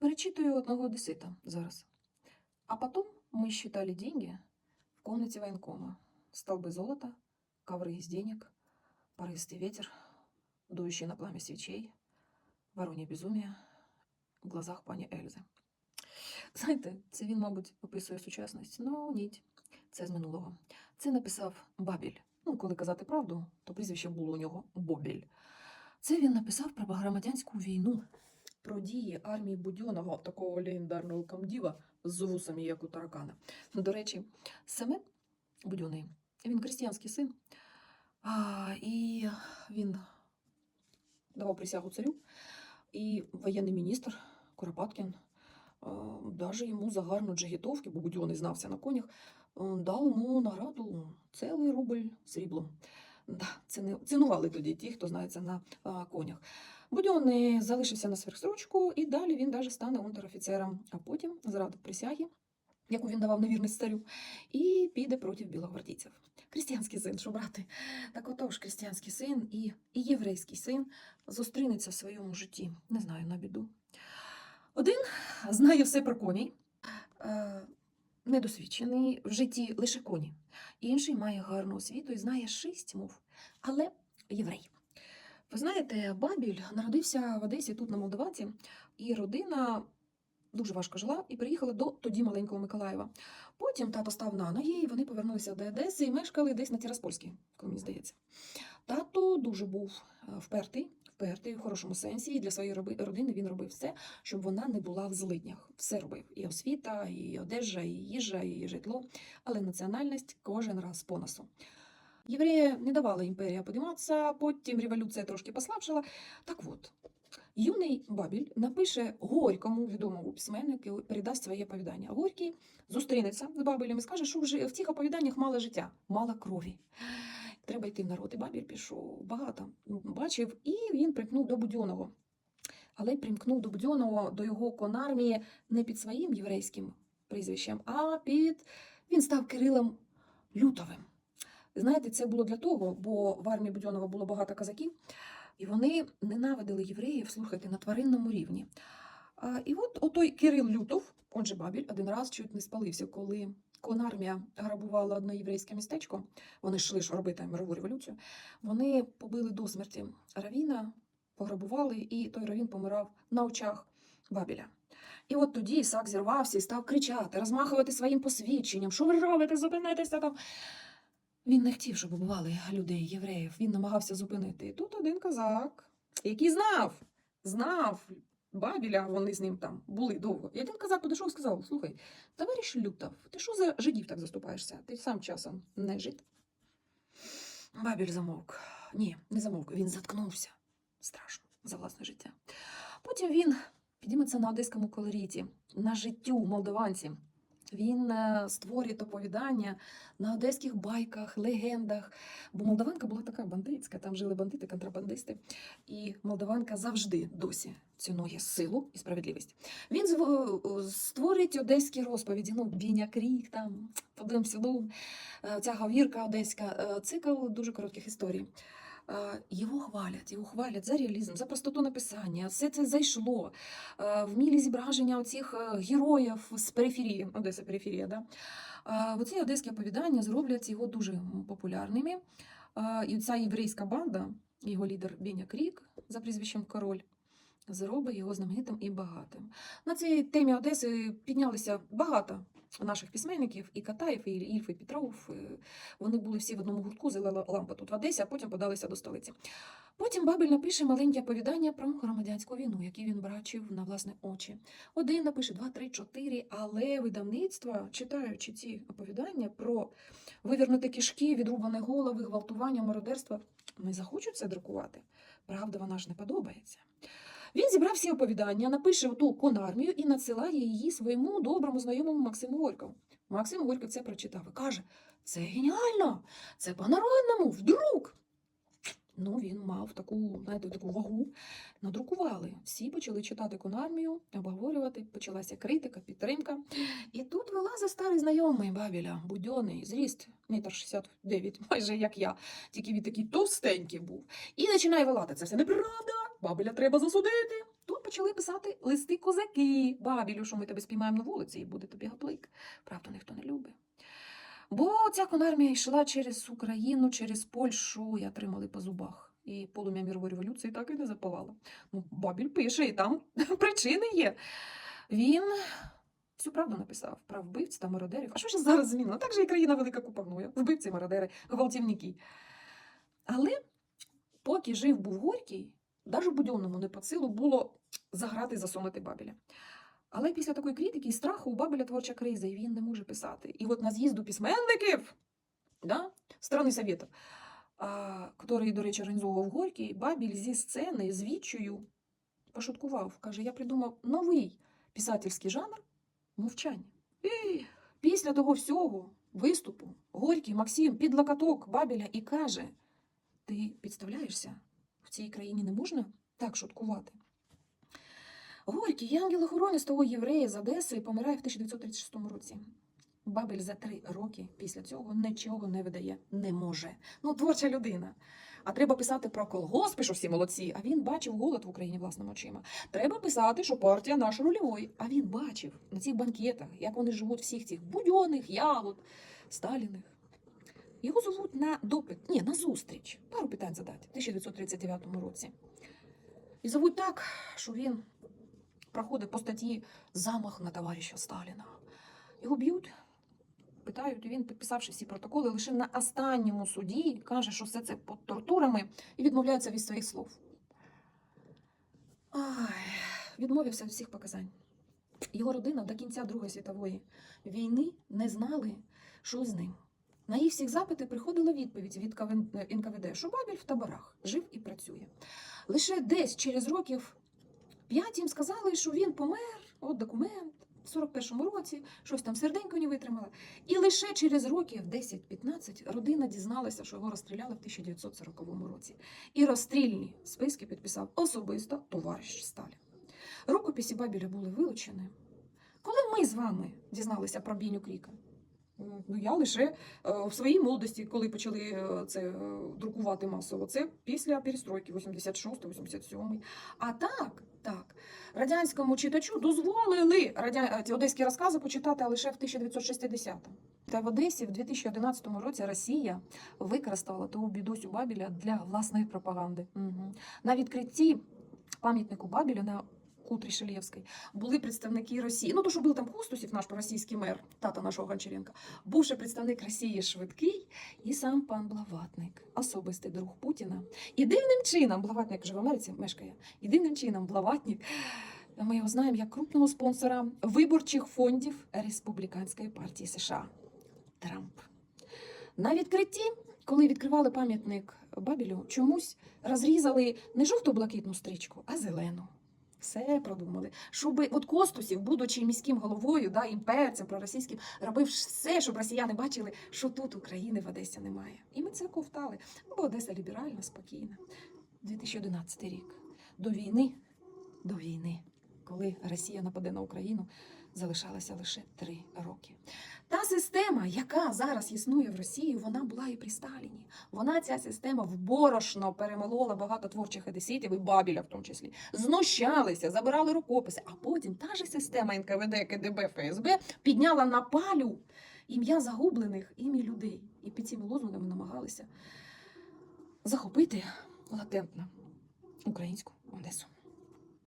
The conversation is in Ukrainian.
Перечитую одного одессита зараз. А потом мы считали деньги в комнате военкома. Столбы золота, ковры из денег, порывистый ветер, дующий на пламя свечей, воронье безумие в глазах пані Ельзи. Знаєте, це він, мабуть, описує сучасність. Ну, ні, це з минулого. Це написав Бабіль. Ну, коли казати правду, то прізвище було у нього Бобіль. Це він написав про громадянську війну, про дії армії Будьонного, такого легендарного комдіва з вусами, як у таракана. Ну, До речі, Семен Будьоний, він крестьянський син, а, і він давав присягу царю, і воєнний міністр Куропаткін навіть йому за гарну джигітовки, бо Будьоний знався на конях, дав йому награду цілий рубль сріблом. Цінували тоді ті, хто знається на конях. Будьонний залишився на сверхстрочку, і далі він даже стане унтер-офіцером, а потім зрадив присяги, яку він давав на вірність царю, і піде проти білогвардійців. Крістіанський син, що брати? Так отож, крістіанський син і, і єврейський син зустрінуться в своєму житті, не знаю, на біду. Один знає все про коней, е, недосвідчений в житті лише коні. Інший має гарну освіту і знає шість мов, але єврей. Ви знаєте, Бабіль народився в Одесі тут на Молдаванці, і родина дуже важко жила і приїхала до тоді маленького Миколаєва. Потім тато став на ноги, і вони повернулися до Одеси і мешкали десь на Тираспольській, коли мені здається. Тато дуже був е, впертий, впертий в хорошому сенсі, і для своєї родини він робив все, щоб вона не була в злиднях. Все робив: і освіта, і одежа, і їжа, і житло, але національність кожен раз по носу. Євреї не давала імперія подиматися, потім революція трошки послабшила. Так от, юний Бабіль напише Горькому, відомому письменнику, передасть своє оповідання. Горький зустрінеться з Бабелем і скаже, що вже в цих оповіданнях мало життя, мало крові. Треба йти в народ. І Бабіль пішов багато бачив, і він примкнув до Будьоного. Але примкнув до Будьоного, до його конармії не під своїм єврейським прізвищем, а під він став Кирилом Лютовим. Знаєте, це було для того, бо в армії Будьонова було багато казаків, і вони ненавидили євреїв, слухайте, на тваринному рівні. І от отой Кирил Лютов, он же Бабіль, один раз чуть не спалився, коли конармія грабувала одне єврейське містечко. Вони йшли ж робити мирову революцію. Вони побили до смерті Равіна, пограбували, і той Равін помирав на очах Бабіля. І от тоді Ісак зірвався і став кричати, розмахувати своїм посвідченням, що ви робите, зупинитеся там. Він не хотів, щоб убивали людей, євреїв. Він намагався зупинити. І тут один козак, який знав, знав Бабіля, вони з ним там були довго. І один козак підійшов і сказав: Слухай, товариш Лютов, ти що за жидів так заступаєшся? Ти сам часом не жид. Бабіль замовк. Ні, не замовк, він заткнувся. Страшно за власне життя. Потім він підійметься на одеському колоріті, на життю молдаванці. Він е, створює оповідання на одеських байках, легендах. Бо Молдаванка була така бандитська, там жили бандити, контрабандисти. І Молдаванка завжди досі цінує силу і справедливість. Він зв- створить одеські розповіді, ну, Біня Крік, там, Подим селу, е, ця говірка одеська, е, цикл дуже коротких історій. Е, Його хвалять, його хвалять за реалізм, за простоту написання. Все це зайшло. Е, Вмілі зображення оцих е, героїв з периферії, Одеса периферія, да? Оці одеські оповідання зроблять його дуже популярними. І ця єврейська банда, його лідер Беня Крік за прізвищем Король, зробить його знаменитим і багатим. На цій темі Одеси піднялися багато наших письменників, і Катаєв, і Ільф, і Петров. Е, Вони були всі в одному гуртку, зелена лампа тут в Одесі, а потім подалися до столиці. Потім Бабель напише маленьке оповідання про громадянську війну, яку він бачив на власні очі. Один напише, два, три, чотири, але видавництва, читаючи ці оповідання про вивернути кишки, відрубані голови, гвалтування, мародерство, не захочуть це друкувати. Правда, вона ж не подобається. Він зібрав всі оповідання, напише оту конармію і надсилає її своєму доброму знайомому Максиму Горькову. Максим Горьков це прочитав і каже: це геніально! Це по-народному, вдруг. Ну, він мав таку, знаєте, таку вагу. Надрукували. Всі почали читати конармію, обговорювати, почалася критика, підтримка. І тут вилазить старий знайомий Бабіля, будьоний, зріст, метр 69, майже як я, тільки він такий товстенький був. І починає вилати це все. Неправда, Бабеля треба засудити. Тут почали писати листи козаки Бабілю, що ми тебе спіймаємо на вулиці і буде тобі гаплик. Правду ніхто не любить. Бо ця конармія йшла через Україну, через Польщу і отримали по зубах. І полум'я мірової революції так і не запалало. Ну, Бабіль пише, і там причини є. Він всю правду написав про вбивць та мародерів. А що ж зараз змінило? Так же і країна велика купа гноя. Вбивці, мародери, гвалтівники. Але поки жив був Горький, навіть будьонному не по силу було заграти засунути Бабеля. Але після такої критики і страху у Бабеля творча криза, і він не може писати. І от на з'їзду письменників да, сторони Совєтів, який, до речі, організовував Горький, Бабель зі сцени, з відчою пошуткував. Каже, я придумав новий писательський жанр мовчання. І після того всього виступу Горький Максим під локоток Бабеля і каже: Ти підставляєшся? Цій країні не можна так шуткувати. Горький, ангел-охоронець того єврея з Одеси, помирає в 1936 році. Бабель за три роки після цього нічого не видає, не може. Ну, творча людина. А треба писати про колгоспи, що всі молодці. А він бачив голод в Україні власними очима. Треба писати, що партія наша рольовий. А він бачив на цих банкетах, як вони живуть всіх цих будьоних, ягод, сталіних. Його зовуть на допит, ні, на зустріч. Пару питань задати в 1939 році. І зовуть так, що він проходить по статті замах на товариша Сталіна. Його б'ють, питають, і він, підписавши всі протоколи, лише на останньому суді каже, що все це під тортурами і відмовляється від своїх слов. Ай, відмовився від всіх показань. Його родина до кінця Другої світової війни не знали, що з ним. На їх всіх запити приходила відповідь від КВ- НКВД, що Бабель в таборах жив і працює. Лише десь через років п'ять їм сказали, що він помер, от документ, в 41-му році, щось там серденько не витримала. І лише через років 10-15 родина дізналася, що його розстріляли в 1940 році. І розстрільні списки підписав особисто товариш Сталін. Рукописи Бабеля були вилучені. Коли ми з вами дізналися про бійню Кріка? Ну, я лише е, в своїй молодості, коли почали е, це е, друкувати масово, це після перестройки 86-87. А так, так, радянському читачу дозволили радя... ці одеські розкази почитати лише в 1960-му. Та в Одесі в 2011 році Росія використала того бідосю Бабіля для власної пропаганди. Угу. На відкритті пам'ятнику Бабіля на Кутрі Шелєвській були представники Росії. Ну, то, що був там Кустусів, наш російський мер, тата нашого Гончаренка, бувши представник Росії швидкий, і сам пан Блаватник, особистий друг Путіна. І дивним чином, Блаватник же в Америці мешкає, і дивним чином Блаватник, ми його знаємо як крупного спонсора виборчих фондів Республіканської партії США. Трамп. На відкритті, коли відкривали пам'ятник Бабілю, чомусь розрізали не жовто-блакитну стрічку, а зелену. Все продумали. Щоб от Костусів, будучи міським головою, да, імперцем проросійським, робив все, щоб росіяни бачили, що тут України в Одесі немає. І ми це ковтали. Бо Одеса ліберальна, спокійна. 2011 рік. До війни, до війни, коли Росія нападе на Україну, залишалося лише три роки. Та система, яка зараз існує в Росії, вона була і при Сталіні. Вона ця система в борошно перемолола багато творчих одеситів і Бабіля в тому числі. Знущалися, забирали рукописи. А потім та ж система НКВД, КДБ, ФСБ підняла на палю ім'я загублених ім'я людей. І під цими лозунгами намагалися захопити латентно українську Одесу.